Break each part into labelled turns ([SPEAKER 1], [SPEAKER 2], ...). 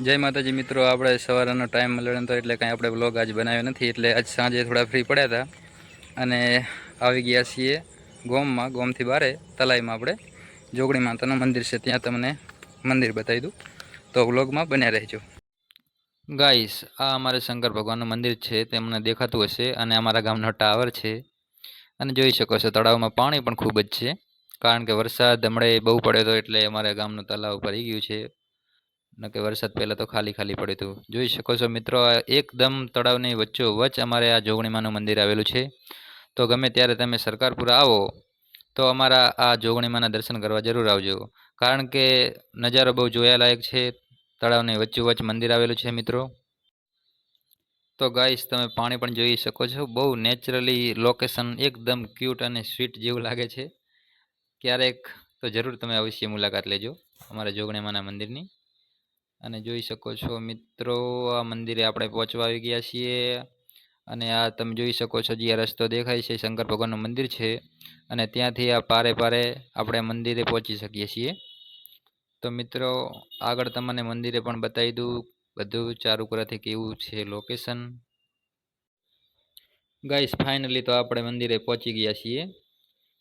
[SPEAKER 1] જય માતાજી મિત્રો, આપણે સવારનો ટાઈમ મળ્યો નતો એટલે કાંઈ આપણે બ્લોગ આજ બનાવ્યો નથી, એટલે આજ સાંજે થોડા ફ્રી પડ્યા હતા. અને આવી ગયા છીએ ગોમમાં, ગોમથી બારે, તલાઈમાં આપણે. જોગણી માતાનું મંદિર છે, ત્યાં તમને મંદિર બતાવી દઉં. તો બ્લોગમાં બન્યા રહેજો. ગાઈસ આ અમારે શંકર ભગવાનનું મંદિર છે તમને દેખાતું હશે અને અમારા ગામનો ટાવર છે. અને જોઈ શકો છો, તળાવમાં પાણી પણ ખૂબ જ છે. કારણ કે વરસાદ હમણાં બહુ પડ્યો હતો એટલે અમારા ગામનું તળાવ ભરી ગયું છે. નકે વરસાદ પહેલાં તો ખાલી ખાલી પડ્યું હતું. જોઈ શકો છો મિત્રો એકદમ તળાવની વચ્ચો વચ્ચ અમારે આ જોગણીમાનું મંદિર આવેલું છે. તો ગમે ત્યારે તમે સરકારપુરા આવો, તો અમારા આ જોગણીમાના દર્શન કરવા જરૂર આવજો. કારણ કે નજારો બહુ જોયાલાયક છે, તળાવની વચ્ચોવચ્ચ મંદિર આવેલું છે મિત્રો. તો ગાઈસ, તમે પાણી પણ જોઈ શકો છો, બહુ નેચરલી લોકેશન એકદમ ક્યુટ અને સ્વીટ જેવું લાગે છે. ક્યારેક તો જરૂર તમે અવશ્ય મુલાકાત લેજો અમારા જોગણીમાના મંદિરની. અને જોઈ શકો છો મિત્રો, આ મંદિરે આપણે પહોંચવા આવી ગયા છીએ. અને આ તમે જોઈ શકો છો જે રસ્તો દેખાય છે, શંકર ભગવાનનું મંદિર છે. અને ત્યાંથી આ પારે પારે આપણે મંદિરે પહોંચી શકીએ છીએ. તો મિત્રો, આગળ તમને મંદિરે પણ બતાવી દઉં, બધું ચારુકરાથી કેવું છે લોકેશન ગાઈસ ફાઇનલી તો આપણે મંદિરે પહોંચી ગયા છીએ.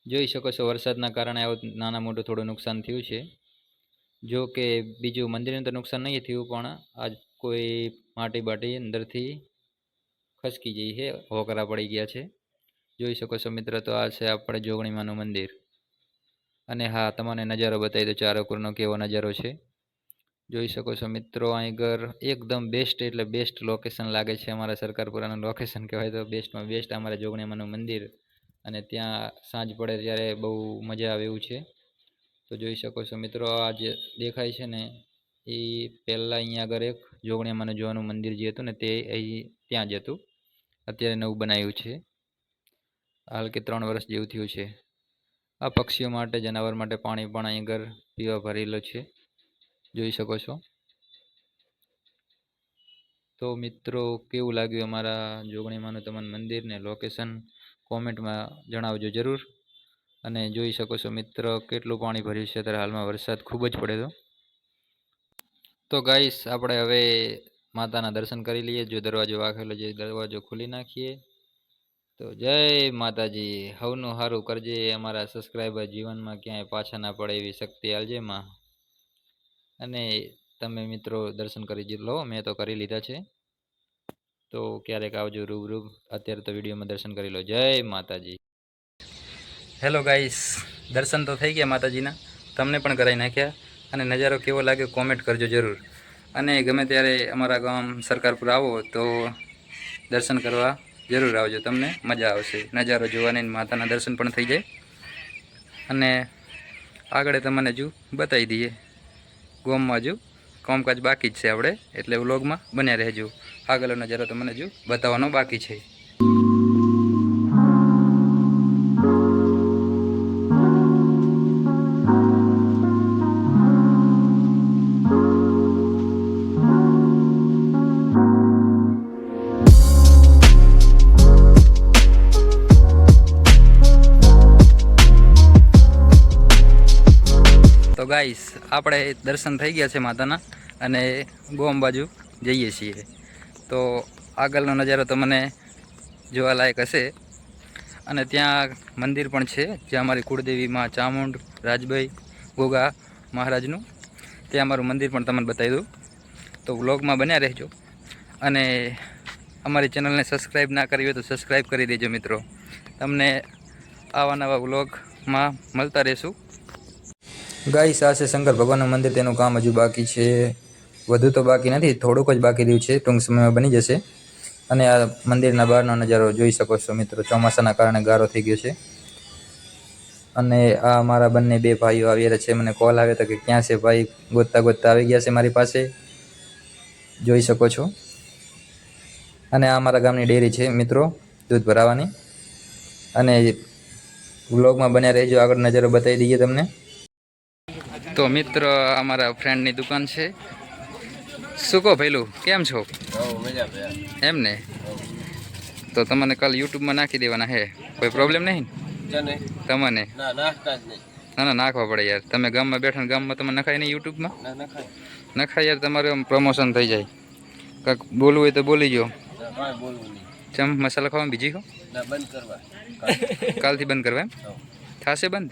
[SPEAKER 1] જોઈ શકો છો વરસાદના કારણે આવું નાના મોટું થોડું નુકસાન થયું છે. જો કે બીજું મંદિરને તો નુકસાન નહીં થયું, પણ આજ કોઈ માટી બાટી અંદરથી ખસકી ગઈ છે, હોકરા પડી ગયા છે. જોઈ શકો છો મિત્ર, તો આ છે આપણે જોગણીમાનું મંદિર. અને હા, તમને નજારો બતાવી દો ચારકોરનો કેવો નજારો છે. જોઈ શકો છો મિત્રો, અહીં ઘર એકદમ બેસ્ટ એટલે બેસ્ટ લોકેશન લાગે છે અમારા સરકારપુરાનું લોકેશન કહેવાય તો બેસ્ટમાં બેસ્ટ અમારા જોગણીમાનું મંદિર. અને ત્યાં સાંજ પડે ત્યારે બહુ મજા આવે એવું છે. તો જોઈ શકો છો મિત્રો, આ જે દેખાય છે ને, એ પહેલાં અહીંયા આગળ એક જોગણીયામાનું જોવાનું મંદિર જે હતું ને, તે અહીં ત્યાં જ હતું. અત્યારે નવું બનાવ્યું છે. હાલ કે ત્રણ વર્ષ જેવું થયું છે. આ પક્ષીઓ માટે, જનાવર માટે પાણી પણ અહીં આગળ પીવા ભરેલું છે. જોઈ શકો છો. તો મિત્રો, કેવું લાગ્યું અમારા જોગણીમાનું તમને મંદિર ને લોકેશન કોમેન્ટમાં જણાવજો જરૂર. અને જોઈ શકો છો મિત્ર, કેટલું પાણી ભર્યું છે અત્યારે હાલમાં વરસાદ ખૂબ જ પડે તો. ગાઈસ આપણે હવે માતાના દર્શન કરી લઈએ. જો દરવાજો વાખેલો છે દરવાજો ખોલી નાખીએ. તો જય માતાજી. હવનું સારું કરજે. અમારા સબસ્ક્રાઈબર જીવનમાં ક્યાંય પાછા ના પડે એવી શક્તિ આલજે માં. અને તમે મિત્રો દર્શન કરી લો. મેં તો કરી લીધા છે. તો ક્યારેક આવજો રૂબરૂબ. અત્યારે તો વિડીયોમાં દર્શન કરી લો. જય માતાજી. હેલો ગાઈસ દર્શન તો થઈ ગયા માતાજીના. તમને પણ કરાવી નાખ્યા. અને નજારો કેવો લાગે કોમેન્ટ કરજો જરૂર. અને ગમે ત્યારે અમારા ગામ સરકારપુર આવો, તો દર્શન કરવા જરૂર આવજો. તમને મજા આવશે. નજારો જોવાની માતાના દર્શન પણ થઈ જાય. અને આગળ તમને હજુ બતાવી દઈએ. ગોમમાં હજુ કામકાજ બાકી જ છે આપણે. એટલે વ્લોગમાં બન્યા રહેજો. આગળનો નજારો તમને હજુ બતાવવાનો બાકી છે. તો ગાઈસ, આપણે દર્શન થઈ ગયા છે માતાના અને ગોમ બાજુ જઈએ છીએ. તો આગળનો નજારો તમને જોવાલાયક હશે. અને ત્યાં મંદિર પણ છે, જ્યાં અમારી કુળદેવી માં ચામુંડ, રાજભાઈ, ગોગા મહારાજનું. ત્યાં અમારું મંદિર પણ તમને બતાવી દઉં. તો વ્લોગમાં બન્યા રહેજો. અને અમારી ચેનલને સબસ્ક્રાઈબ ના કરી હોય તો સબસ્ક્રાઈબ કરી દેજો મિત્રો. તમને આવા નવા વ્લોગમાં મળતા રહેશું. ગાઈસ, આ શંકર ભગવાનનું મંદિર, તેનું કામ હજુ બાકી છે. વધુ તો બાકી નથી, થોડુંક જ બાકી રહ્યું છે, ટૂંક સમયમાં બની જશે. અને આ મંદિરના બહારનો નજારો જોઈ શકો છો મિત્રો, ચોમાસાના કારણે ગારો થઈ ગયો છે. અને આ મારા બંને બે ભાઈઓ આવ્યા છે, મને કોલ આવ્યો હતો કે ક્યાં છે ભાઈ? ગોતતા ગોતતા આવી ગયા છે મારી પાસે. જોઈ શકો છો. અને આ મારા ગામની ડેરી છે મિત્રો, દૂધ ભરાવાની. અને વ્લોગમાં બન્યા રહેજો, આગળ નજારો બતાવી દઈએ તમને. તો મિત્ર અમારા ફ્રેન્ડની દુકાન છે. શું કહો ભૈલું કેમ છો? એમ ને? તો તમને કાલ યુટ્યુબમાં નાખી દેવાના હે? કોઈ પ્રોબ્લેમ નહીં? તમને?
[SPEAKER 2] ના
[SPEAKER 1] ના નાખવા પડે યાર. તમે ગામમાં બેઠા ગામમાં તમે નખાય નહીં યુટ્યુબમાં?
[SPEAKER 2] નખાય.
[SPEAKER 1] યાર તમારું પ્રમોશન થઈ જાય. કાંક બોલવું હોય તો બોલી
[SPEAKER 2] નહીં.
[SPEAKER 1] ચમ મસાલા ખાવા બીજી ખો કાલથી બંધ કરવા એમ. થશે બંધ?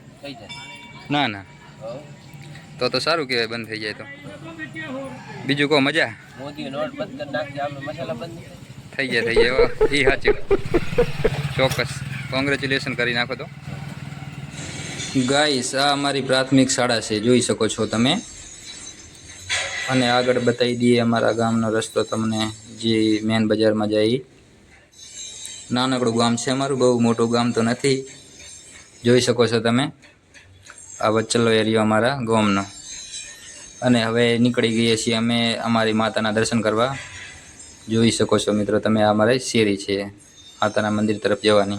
[SPEAKER 1] ના ના. તો તો સારું કહેવાય બંધ થઈ જાય તો. બીજું કહો મજા. થઈ જાય થઈ જાય એ સાચું ચોક્કસ. કોંગ્રેચ્યુલેશન કરી નાખો તો. ગાઈસ આ અમારી પ્રાથમિક શાળા છે જોઈ શકો છો તમે. અને આગળ બતાવી દઈએ અમારા ગામનો રસ્તો તમને જે મેન બજારમાં જાય. ઈ. નાનકડું ગામ છે અમારું બહુ મોટું ગામ તો નથી. જોઈ શકો છો તમે. આ વચ્ચલો એરિયો અમારા ગોમનો. અને હવે નીકળી ગઈએ છીએ અમે અમારી માતાના દર્શન કરવા. જોઈ શકો છો મિત્રો તમે અમારે શેરી છે. માતાના મંદિર તરફ જવાની.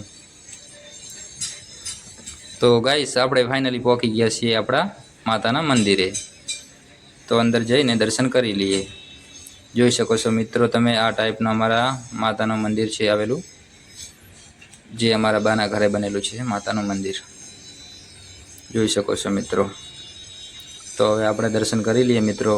[SPEAKER 1] તો ગાઈસ આપણે ફાઇનલી પહોંચી ગયા છીએ આપણા માતાના મંદિરે. તો અંદર જઈને દર્શન કરી લઈએ. જોઈ શકો છો મિત્રો તમે, આ ટાઈપનું અમારા માતાનું મંદિર છે આવેલું. જે અમારા બાના ઘરે બનેલું છે માતાનું મંદિર. જોઈ શકો છો મિત્રો. તો હવે આપણે દર્શન કરી લઈએ મિત્રો.